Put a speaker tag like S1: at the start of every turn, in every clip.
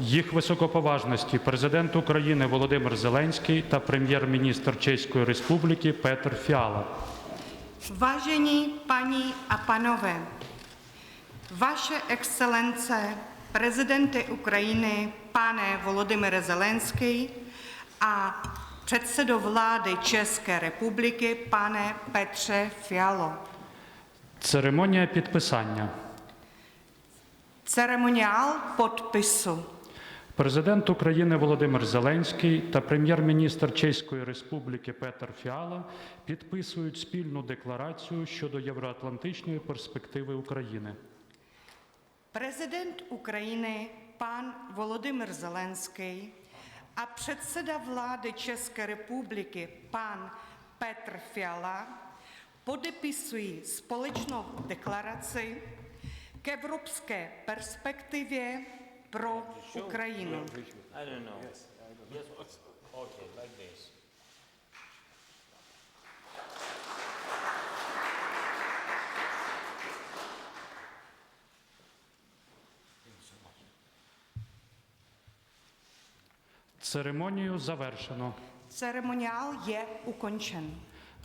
S1: Їх високоповажності президент України Володимир Зеленський та прем'єр-міністр Чеської Республіки Петр Фіала.
S2: Vážení paní a panové, vaše excelence, prezidente Ukrajiny, pane Volodymyre Zelenský a předsedo vlády České republiky, pane Petře Fialo.
S1: Церемонія підписання.
S2: Ceremoniál podpisu.
S1: Президент України Володимир Зеленський та прем'єр-міністр Чеської Республіки Петр Фіала підписують спільну декларацію щодо євроатлантичної перспективи України.
S2: Prezident Ukrajiny, pan Volodymyr Zelenský a předseda vlády České republiky, pan Petr Fiala, podepisují společnou deklaraci k evropské perspektivě pro Ukrajinu.
S3: I don't know. Yes, okay, like this.
S1: Церемонію завершено.
S2: Ceremoniál je ukončen.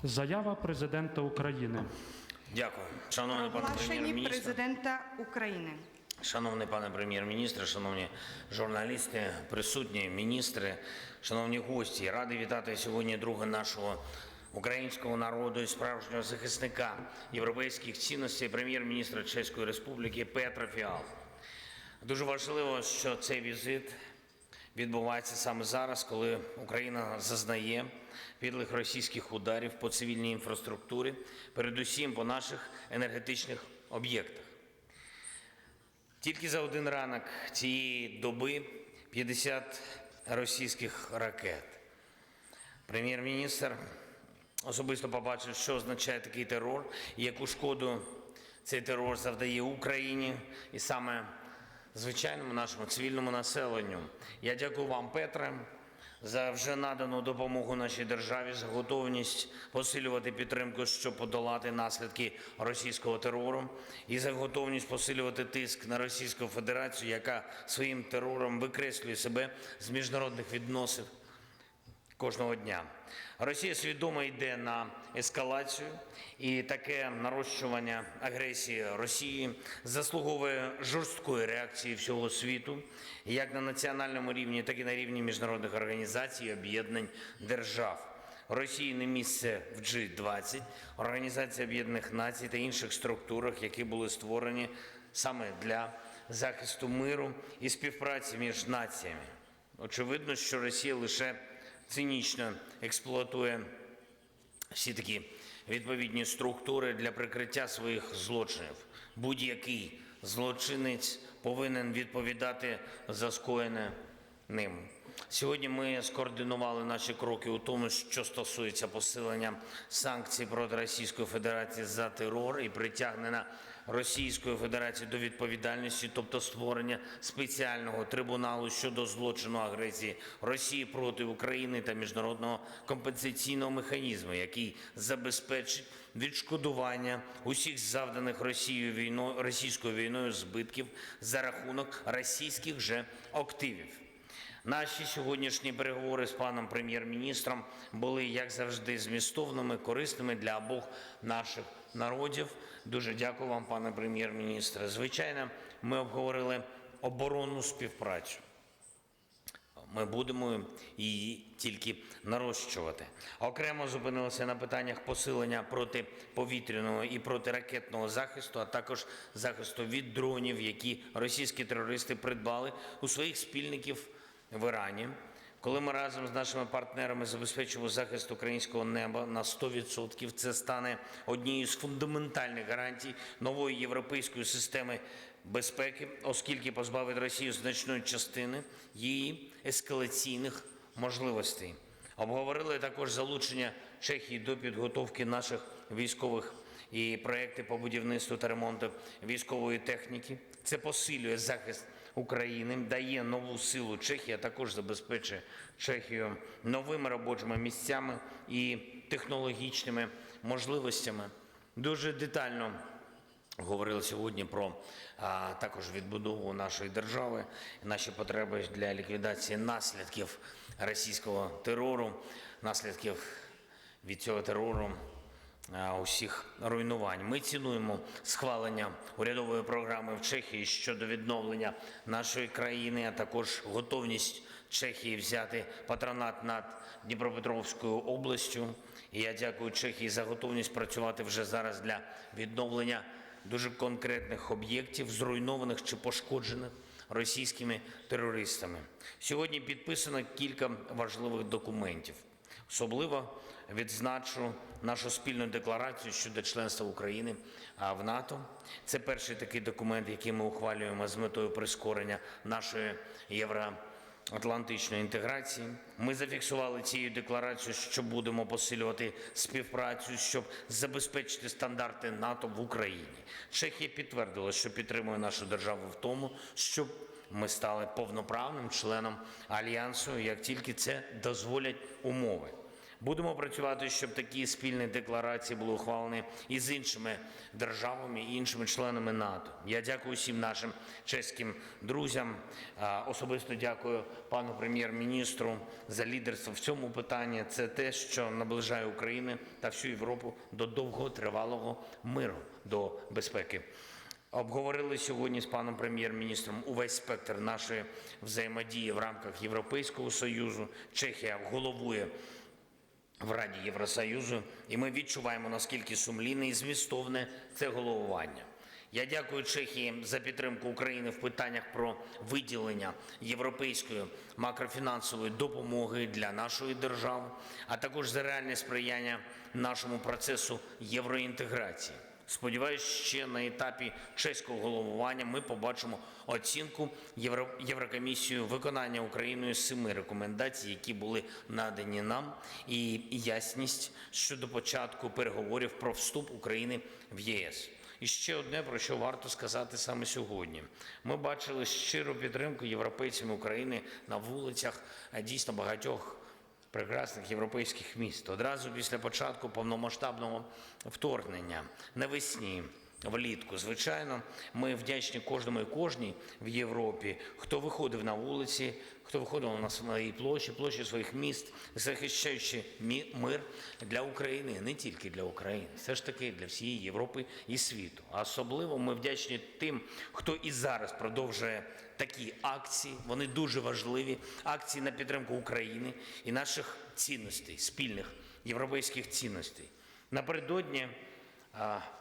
S1: Заява президента України.
S3: Дякую. Шановний пане прем'єр-міністр,
S2: prezidenta Ukrajiny.
S3: Шановний пане прем'єр-міністр, шановні журналісти, присутні міністри, шановні гості, радий вітати сьогодні друга нашого українського народу і справжнього захисника європейських цінностей, прем'єр-міністра Чеської Республіки Петра Фіал. Дуже важливо, що цей візит відбувається саме зараз, коли Україна зазнає підлих російських ударів по цивільній інфраструктурі, передусім по наших енергетичних об'єктах. Тільки за один ранок цієї доби 50 російських ракет. Прем'єр-міністр особисто побачив, що означає такий терор, яку шкоду цей терор завдає Україні і саме звичайному нашому цивільному населенню. Я дякую вам, Петре, за вже надану допомогу нашій державі, за готовність посилювати підтримку, щоб подолати наслідки російського терору, і за готовність посилювати тиск на Російську Федерацію, яка своїм терором викреслює себе з міжнародних відносин кожного дня. Росія свідомо йде на ескалацію, і таке нарощування агресії Росії заслуговує жорсткої реакції всього світу, як на національному рівні, так і на рівні міжнародних організацій об'єднань держав. Росії не місце в G20, Організації Об'єднаних Націй та інших структурах, які були створені саме для захисту миру і співпраці між націями. Очевидно, що Росія лише цинічно експлуатує всі такі відповідні структури для прикриття своїх злочинів. Будь-який злочинець повинен відповідати за скоєне ним. Сьогодні ми скоординували наші кроки у тому, що стосується посилення санкцій проти Російської Федерації за терор і притягнення Російської Федерації до відповідальності, тобто створення спеціального трибуналу щодо злочину агресії Росії проти України та міжнародного компенсаційного механізму, який забезпечить відшкодування усіх завданих Росією війною російською війною збитків за рахунок російських же активів. Наші сьогоднішні переговори з паном прем'єр-міністром були, як завжди, змістовними, корисними для обох наших народів. Дуже дякую вам, пане прем'єр-міністре. Звичайно, ми обговорили оборонну співпрацю. Ми будемо її тільки нарощувати. Окремо зупинилися на питаннях посилення протиповітряного і протиракетного захисту, а також захисту від дронів, які російські терористи придбали у своїх спільників в Ірані. Коли ми разом з нашими партнерами забезпечимо захист українського неба на 100%, це стане однією з фундаментальних гарантій нової європейської системи безпеки, оскільки позбавить Росію значної частини її ескалаційних можливостей. Обговорили також залучення Чехії до підготовки наших військових і проекти по будівництву та ремонту військової техніки. Це посилює захист України, дає нову силу Чехії, також забезпечує Чехію новими робочими місцями і технологічними можливостями. Дуже детально Говорили сьогодні про а, також відбудову нашої держави, наші потреби для ліквідації наслідків російського терору, наслідків від цього терору усіх руйнувань. Ми цінуємо схвалення урядової програми в Чехії щодо відновлення нашої країни, а також готовність Чехії взяти патронат над Дніпропетровською областю. І я дякую Чехії за готовність працювати вже зараз для відновлення дуже конкретних об'єктів, зруйнованих чи пошкоджених російськими терористами. Сьогодні підписано кілька важливих документів. Особливо відзначу нашу спільну декларацію щодо членства України в НАТО. Це перший такий документ, який ми ухвалюємо з метою прискорення нашої євроатлантичної інтеграції. Ми зафіксували цією декларацією, що будемо посилювати співпрацю, щоб забезпечити стандарти НАТО в Україні. Чехія підтвердила, що підтримує нашу державу в тому, щоб ми стали повноправним членом альянсу, як тільки це дозволять умови. Будемо працювати, щоб такі спільні декларації були ухвалені і з іншими державами, і іншими членами НАТО. Я дякую всім нашим чеським друзям. Особисто дякую пану прем'єр-міністру за лідерство в цьому питанні. Це те, що наближає Україну та всю Європу до довготривалого миру, до безпеки. Обговорили сьогодні з паном прем'єр-міністром увесь спектр нашої взаємодії в рамках Європейського союзу. Чехія головує в Раді Євросоюзу, і ми відчуваємо, наскільки сумлінне і змістовне це головування. Я дякую Чехії за підтримку України в питаннях про виділення європейської макрофінансової допомоги для нашої держави, а також за реальне сприяння нашому процесу євроінтеграції. Сподіваюсь, ще на етапі чеського головування ми побачимо оцінку Євро... Єврокомісією виконання Україною семи рекомендацій, які були надані нам, і ясність щодо початку переговорів про вступ України в ЄС. І ще одне, про що варто сказати саме сьогодні. Ми бачили щиру підтримку європейцями України на вулицях дійсно багатьох прекрасних європейських міст. Одразу після початку повномасштабного вторгнення навесні. Влітку, звичайно, ми вдячні кожному і кожній в Європі, хто виходив на вулиці, хто виходив на свої площі, площі своїх міст, захищаючи мир для України, не тільки для України, все ж таки для всієї Європи і світу. А особливо ми вдячні тим, хто і зараз продовжує такі акції. Вони дуже важливі. Акції на підтримку України і наших цінностей, спільних європейських цінностей. Напередодні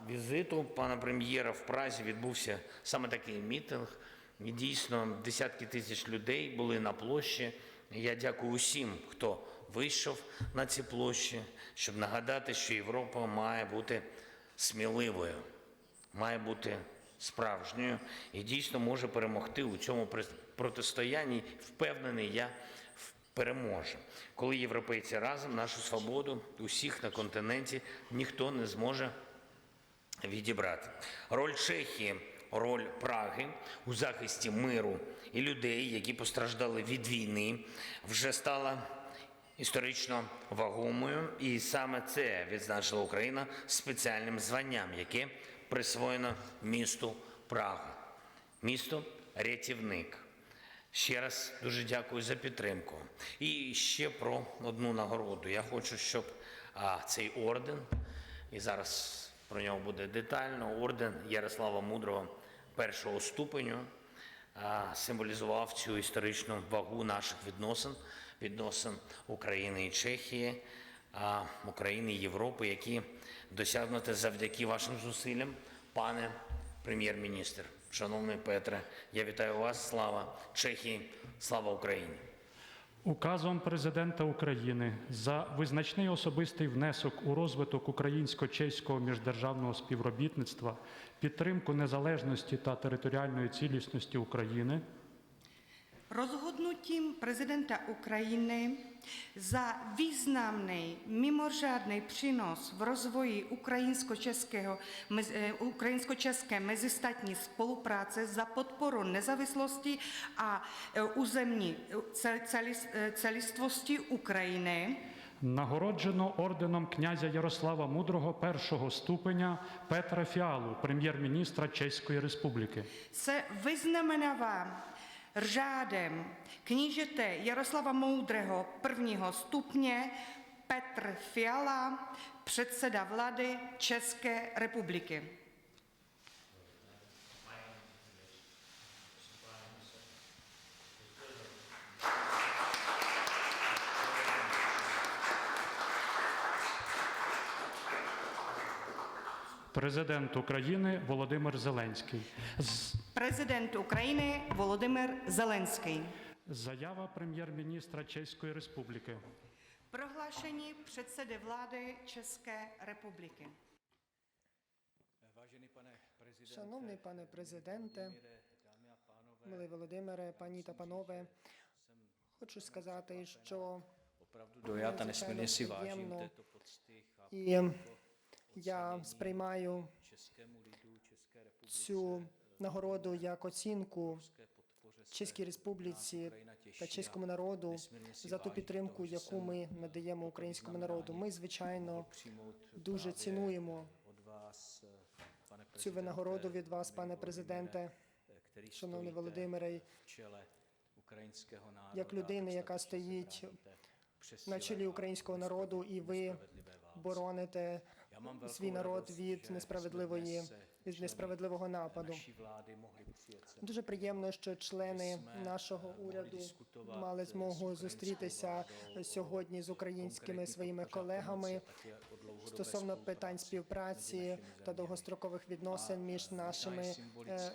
S3: візиту пана прем'єра в Празі відбувся саме такий мітинг. Дійсно десятки тисяч людей були на площі. Я дякую усім, хто вийшов на ці площі, щоб нагадати, що Європа має бути сміливою, має бути справжньою і дійсно може перемогти у цьому протистоянні. Впевнений, я переможе. Коли європейці разом нашу свободу усіх на континенті ніхто не зможе відібрати. Роль Чехії, роль Праги у захисті миру і людей, які постраждали від війни, вже стала історично вагомою. І саме це відзначила Україна спеціальним званням, яке присвоєно місту Прага. Місто рятівник. Ще раз дуже дякую за підтримку. І ще про одну нагороду. Я хочу, щоб а, цей орден, і зараз про нього буде детально, орден Ярослава Мудрого першого ступеню символізував цю історичну вагу наших відносин, відносин України і Чехії, України і Європи, які досягнуті завдяки вашим зусиллям, пане прем'єр-міністр. Шановний Петре, я вітаю вас. Слава Чехії, слава Україні.
S1: Указом президента України за визначний особистий внесок у розвиток українсько-чеського міждержавного співробітництва, підтримку незалежності та територіальної цілісності України,
S2: Rozhodnutím prezidenta Ukrajiny za významný mimořádný přínos v rozvoji ukrajinsko-českého, eh, ukrajinsko-české mezistátní spolupráce za podporu nezávislosti a eh, územní eh, cel- celis- eh, celistvosti Ukrajiny
S1: Нагороджено орденом князя Ярослава Мудрого першого ступеня Петра Фіалу, прем'єр-міністра Чеської Республіки.
S2: Se vyznamenává řádem knížete Jaroslava Moudrého prvního stupně Petr Fiala, předseda vlády České republiky.
S1: Президент України Володимир Зеленський. З-
S2: Prezident Ukrajiny Volodymyr Zelenský.
S1: Заява прем'єр-міністра Чеської Республіки.
S2: Prohlášení předsedy vlády České republiky.
S4: Vážený pane prezidente,
S5: Шановний пане президенте, милий Володимире, пані та панове, хочу сказати, що
S4: chápu
S5: і я сприймаю цю нагороду як оцінку Чеській Республіці та чеському народу за ту підтримку, яку ми надаємо українському народу. Ми, звичайно, дуже цінуємо цю винагороду від вас, пане президенте, шановний Володимире, як людина,
S4: a
S5: яка стоїть на чолі українського народу, і ви бороните свій народ від несправедливої від несправедливого нападу. Дуже приємно, що члени нашого уряду мали змогу зустрітися сьогодні з українськими своїми колегами стосовно питань
S4: співпраці
S5: та довгострокових відносин між нашими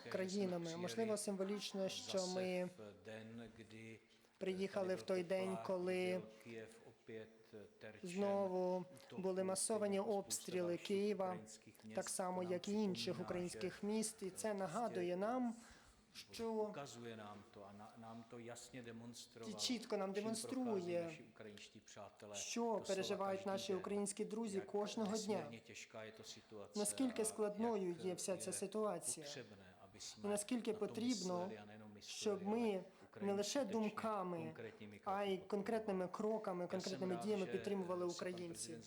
S5: країнами. Можливо, символічно, що ми приїхали в той день, коли знову були масовані обстріли Києва, так само як і інших українських міст, і це нагадує нам, що
S4: a na, nám to jasně demonstrovalo,
S5: чітко нам демонструє, що переживають наші українські друзі кожного дня. Наскільки складною є вся ця ситуація, і наскільки потрібно, щоб ми не лише думками, а й конкретними кроками, конкретними діями підтримували українців.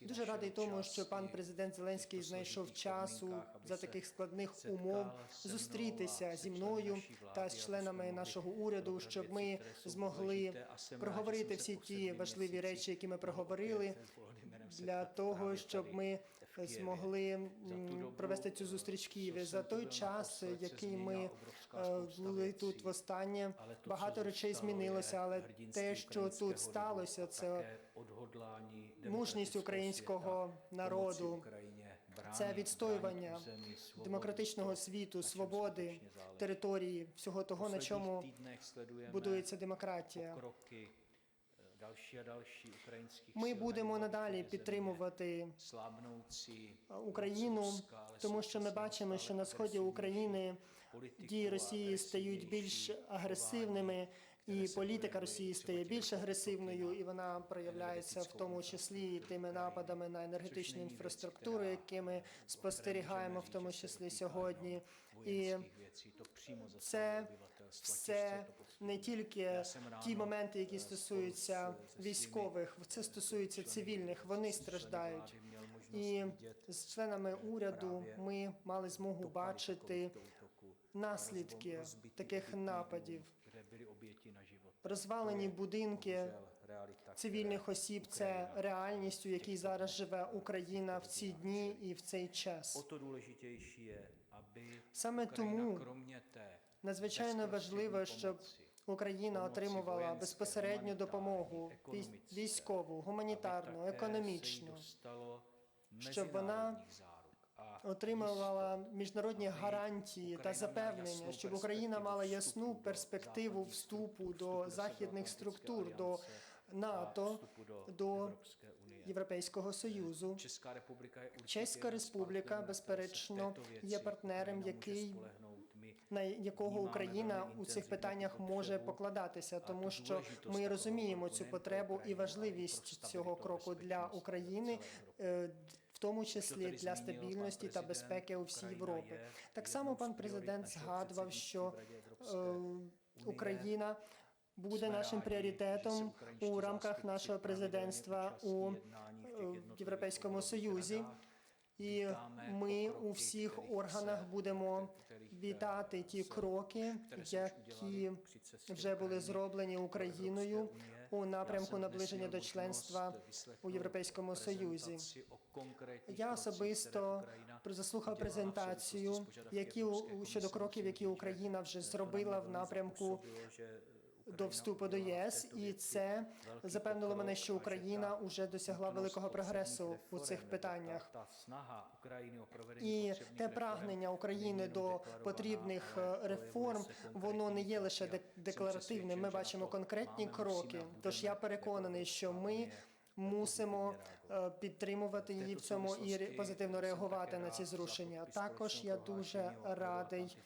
S5: Дуже радий тому, що пан президент Зеленський знайшов часу за таких складних умов зустрітися зі мною та з членами нашого уряду, щоб ми змогли проговорити всі ті важливі речі, які ми проговорили, для того, щоб ми. Змогли провести цю
S4: е,
S5: зустріч в Києві. За той час, який ми е, були тут востаннє, багато речей змінилося, але те, що тут сталося, це мужність українського народу, це відстоювання демократичного світу, свободи, території, всього того, на чому будується демократія. Ми будемо надалі підтримувати Україну, тому що ми бачимо, що на сході України дії Росії стають більш агресивними, і політика Росії стає більш агресивною, і вона проявляється в тому числі тими нападами на енергетичну інфраструктуру, які ми спостерігаємо, в тому числі сьогодні. І це все. Не тільки ті моменти, які
S4: е,
S5: стосуються
S4: з-
S5: військових, це стосується цивільних, вони страждають. І з членами уряду ми мали змогу бачити наслідки таких нападів. Розвалені будинки цивільних осіб це реальність, у якій зараз живе Україна в ці дні і в цей час. Саме тому надзвичайно важливо, щоб Україна отримувала безпосередню допомогу військову, гуманітарну, економічну, щоб вона отримувала міжнародні гарантії та запевнення, щоб Україна мала ясну перспективу вступу до західних структур, до НАТО, до Європейського Союзу. Чеська Республіка, безперечно, є партнером, який на якого Україна у цих питаннях може покладатися, тому що ми розуміємо цю потребу і важливість цього кроку для України, е, в тому числі для стабільності та безпеки у всій Європі. Так само пан президент згадував, що е, Україна буде нашим пріоритетом у рамках нашого президентства у е, Європейському Союзі. І ми у всіх органах будемо вітати ті кроки, які вже були зроблені Україною у напрямку наближення до членства у Європейському Союзі. Я особисто заслухав презентацію, які щодо кроків, які Україна вже зробила в напрямку до вступу до ЄС, і це запевнило мене, що Україна вже досягла великого прогресу у цих питаннях. І те прагнення України до потрібних е, реформ, воно не є лише дек- декларативним. Ми бачимо конкретні кроки. Тож я переконаний, що ми мусимо е, підтримувати її в цьому і позитивно реагувати на ці зрушення. Також я дуже радий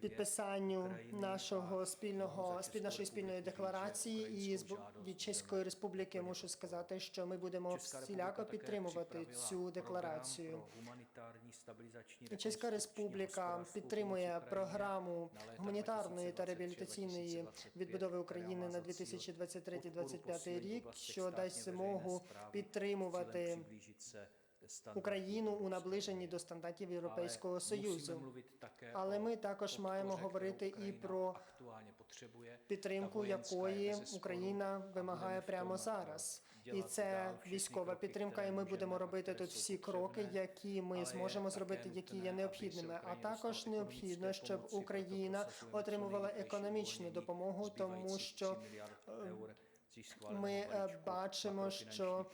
S5: підписанню нашого спільного спіль- нашої спільної декларації і з від Чеської Республіки мушу сказати, що ми будемо всіляко підтримувати цю декларацію. Чеська Республіка підтримує програму гуманітарної та реабілітаційної відбудови України на 2023-2025 рік, що дасть змогу підтримувати Україну у наближенні до стандартів Європейського Союзу. Але ми також маємо говорити і про підтримку, якої Україна вимагає прямо зараз. І це військова підтримка, і ми будемо робити тут всі кроки, які ми зможемо зробити, які є необхідними. А також необхідно, щоб Україна отримувала економічну допомогу, тому що ми бачимо, що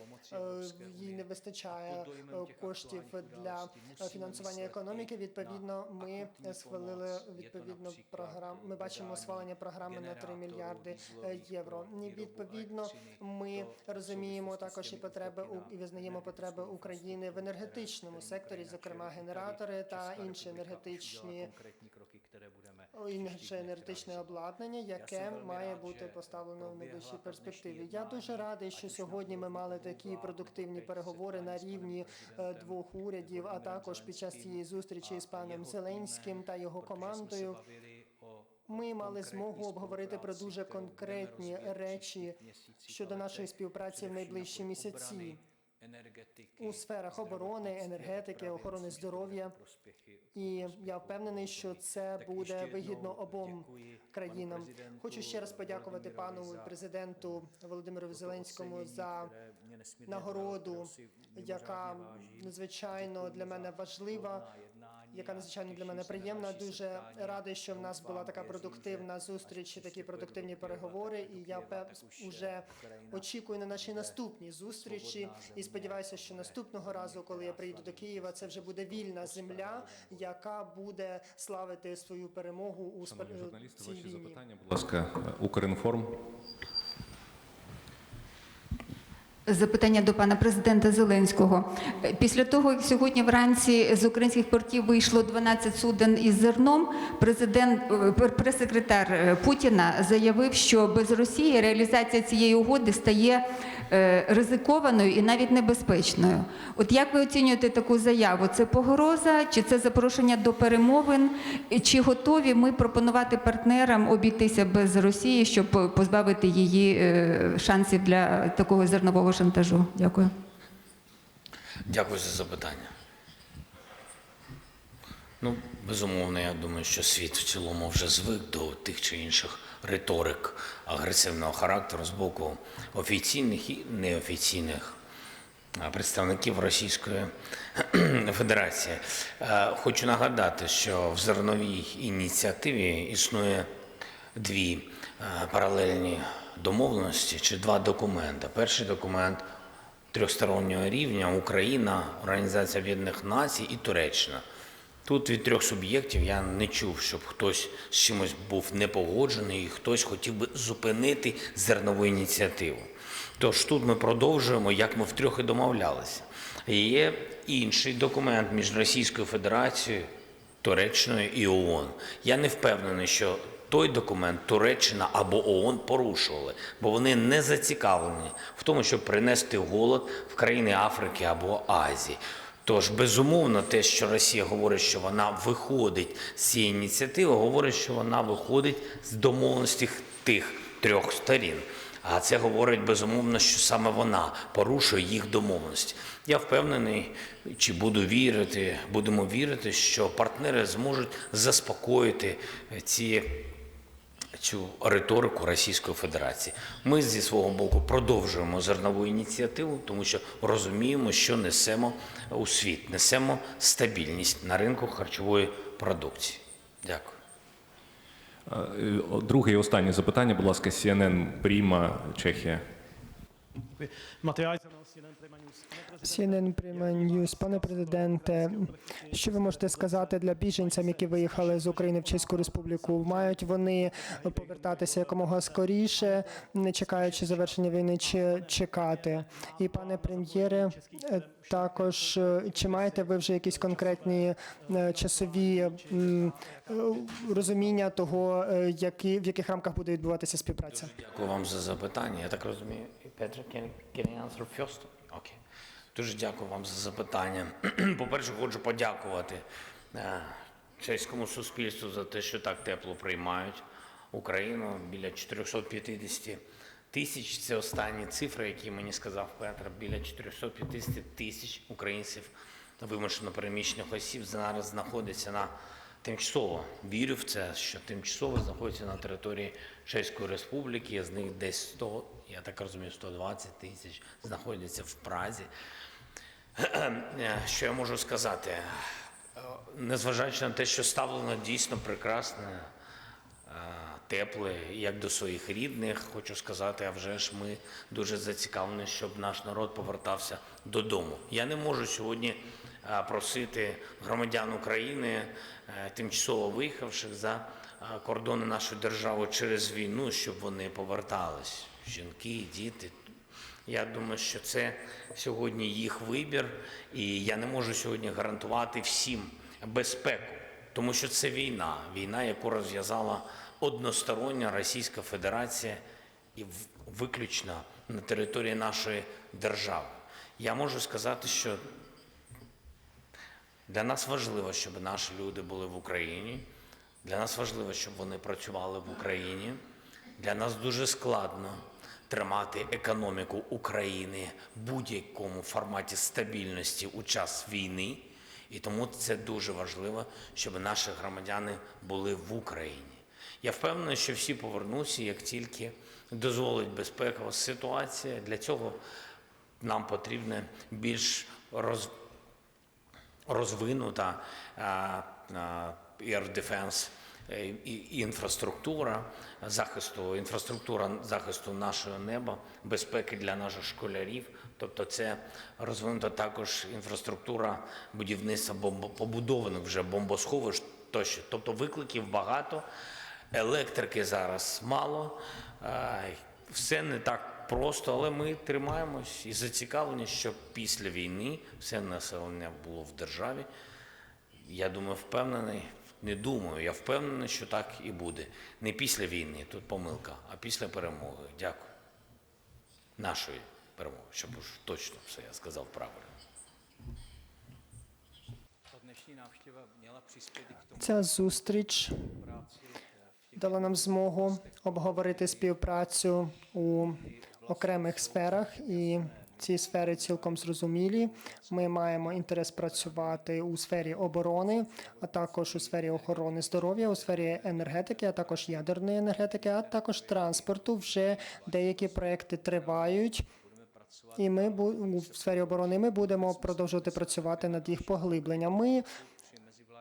S5: їй не вистачає коштів для фінансування економіки. Відповідно, ми схвалили відповідну програму. Ми бачимо схвалення програми на 3 мільярди євро. І відповідно, ми розуміємо також і потреби у- і визнаємо потреби України в енергетичному секторі, зокрема генератори та інші енергетичні інше енергетичне обладнання, яке має бути поставлено в найближчій перспективі. Я дуже радий, що сьогодні ми мали такі продуктивні переговори на рівні е, двох урядів, а також під час цієї зустрічі з паном Зеленським та його командою. Ми мали змогу обговорити про дуже конкретні речі щодо нашої співпраці в найближчі місяці у сферах оборони, енергетики, охорони здоров'я. І я впевнений, що це буде вигідно обом країнам. Хочу ще раз подякувати пану президенту Володимиру Зеленському за нагороду, яка надзвичайно для мене важлива, яка надзвичайно для мене приємна. Дуже радий, що в нас була така продуктивна зустріч, і такі продуктивні переговори. І я уже очікую на наші наступні зустрічі. І сподіваюся, що наступного разу, коли я приїду до Києва, це вже буде вільна земля, яка буде славити свою перемогу у спе- цій війні.
S6: запитання, будь ласка, Укрінформ.
S7: Запитання до пана президента Зеленського. Після того, як сьогодні вранці з українських портів вийшло 12 суден із зерном, президент е, пр- прес-секретар е, Путіна заявив, що без Росії реалізація цієї угоди стає е, ризикованою і навіть небезпечною. От як ви оцінюєте таку заяву? Це погроза, чи це запрошення до перемовин? Чи готові ми пропонувати партнерам обійтися без Росії, щоб позбавити її шансів для такого зернового шантажу? Дякую.
S3: Дякую за запитання. Ну, безумовно, я думаю, що світ в цілому вже звик до тих чи інших риторик агресивного характеру з боку офіційних і неофіційних представників Російської Федерації. Хочу нагадати, що в зерновій ініціативі існує дві паралельні домовленості чи два документи. Перший документ трьохстороннього рівня Україна, Організація Об'єднаних Націй і Туреччина. Тут від трьох суб'єктів я не чув, щоб хтось з чимось був непогоджений і хтось хотів би зупинити зернову ініціативу. Тож тут ми продовжуємо, як ми втрьох і домовлялися. Є інший документ між Російською Федерацією, Туреччиною і ООН. Я не впевнений, що той документ Туреччина або ООН порушували, бо вони не зацікавлені в тому, щоб принести голод в країни Африки або Азії. Тож, безумовно, те, що Росія говорить, що вона виходить з цієї ініціативи, говорить, що вона виходить з домовленостей тих трьох сторін. А це говорить безумовно, що саме вона порушує їх домовленості. Я впевнений, чи буду вірити, будемо вірити, що партнери зможуть заспокоїти ці цю риторику Російської Федерації. Ми зі свого боку продовжуємо зернову ініціативу, тому що розуміємо, що несемо у світ, несемо стабільність на ринку харчової продукції. Дякую.
S6: Е, Друге і останнє запитання, будь ласка, CNN Пріма, Чехія.
S5: CNN Prima News. Пане президенте, що ви можете сказати для біженцям, які виїхали з України в Чеську Республіку? Мають вони повертатися якомога скоріше, не чекаючи завершення війни, чи чекати? І пане прем'єре, також чи маєте ви вже якісь конкретні е, часові е, розуміння того, е, які в яких рамках буде відбуватися співпраця?
S3: Дякую вам за запитання. Я так розумію, Петро, can? Дуже дякую вам за запитання. По-перше, хочу подякувати чеському суспільству за те, що так тепло приймають Україну. Біля 450 тисяч. Це останні цифри, які мені сказав Петр. Біля 450 тисяч українців вимушено переміщених осіб зараз знаходяться на тимчасово вірю в це, що тимчасово знаходяться на території Чеської Республіки. З них десь 100, я так розумію, 120 тисяч знаходяться в Празі. Що я можу сказати? Незважаючи на те, що ставлено дійсно прекрасне, е, тепле, як до своїх рідних, хочу сказати, а вже ж ми дуже зацікавлені, щоб наш народ повертався додому. Я не можу сьогодні е, просити громадян України, е, тимчасово виїхавших за кордони нашої держави через війну, щоб вони повертались. Жінки, діти, я думаю, що це сьогодні їх вибір, і я не можу сьогодні гарантувати всім безпеку, тому що це війна, війна, яку розв'язала одностороння Російська Федерація і виключно на території нашої держави. Я можу сказати, що для нас важливо, щоб наші люди були в Україні. Для нас важливо, щоб вони працювали в Україні. Для нас дуже складно тримати економіку України в будь-якому форматі стабільності у час війни. І тому це дуже важливо, щоб наші громадяни були в Україні. Я впевнений, що всі повернуться, як тільки дозволить безпекова ситуація. Для цього нам потрібна більш роз, розвинута air defense інфраструктура захисту, інфраструктура захисту нашого неба, безпеки для наших школярів. Тобто це розвинута також інфраструктура будівництва бомбо, побудованих вже бомбосховищ тощо. Тобто викликів багато, електрики зараз мало, все не так просто, але ми тримаємось і зацікавлені, щоб після війни все населення було в державі. Я думаю, впевнений, не думаю, я впевнений, що так і буде. Не після війни, тут помилка, а після перемоги. Дякую. Нашої перемоги, щоб уж точно все я сказав правильно.
S5: Ця зустріч дала нам змогу обговорити співпрацю у окремих сферах, і ці сфери цілком зрозумілі. Ми маємо інтерес працювати у сфері оборони, а також у сфері охорони здоров'я, у сфері енергетики, а також ядерної енергетики, а також транспорту. Вже деякі проекти тривають. І ми в сфері оборони ми будемо продовжувати працювати над їх поглибленням. Ми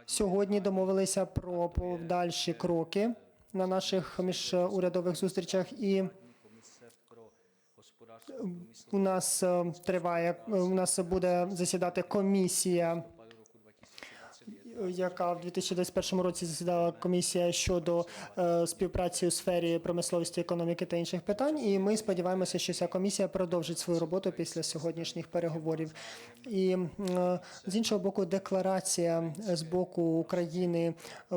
S5: сьогодні домовилися про подальші кроки на наших міжурядових зустрічах, і у нас е, триває у нас буде засідати комісія. Яка в 2021 році засідала комісія щодо е, співпраці у сфері промисловості, економіки та інших питань, і ми сподіваємося, що ця комісія продовжить свою роботу після сьогоднішніх переговорів. І з іншого боку, декларація з боку України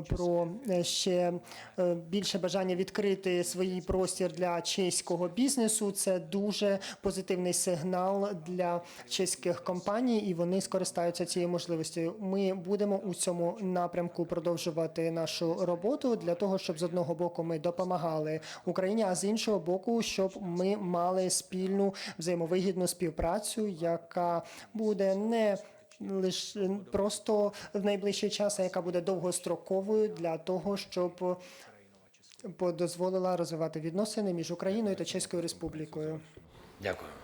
S5: про е, ще е, більше бажання відкрити свій простір для чеського бізнесу. Це дуже позитивний сигнал для чеських компаній, і вони скористаються цією можливістю. Ми будемо у цьому цьому напрямку продовжувати нашу роботу для того, щоб з одного боку ми допомагали Україні, а з іншого боку, щоб ми мали спільну взаємовигідну співпрацю, яка буде не лише просто в найближчий час, а яка буде довгостроковою для того, щоб дозволила розвивати відносини між Україною та Чеською Республікою.
S3: Дякую.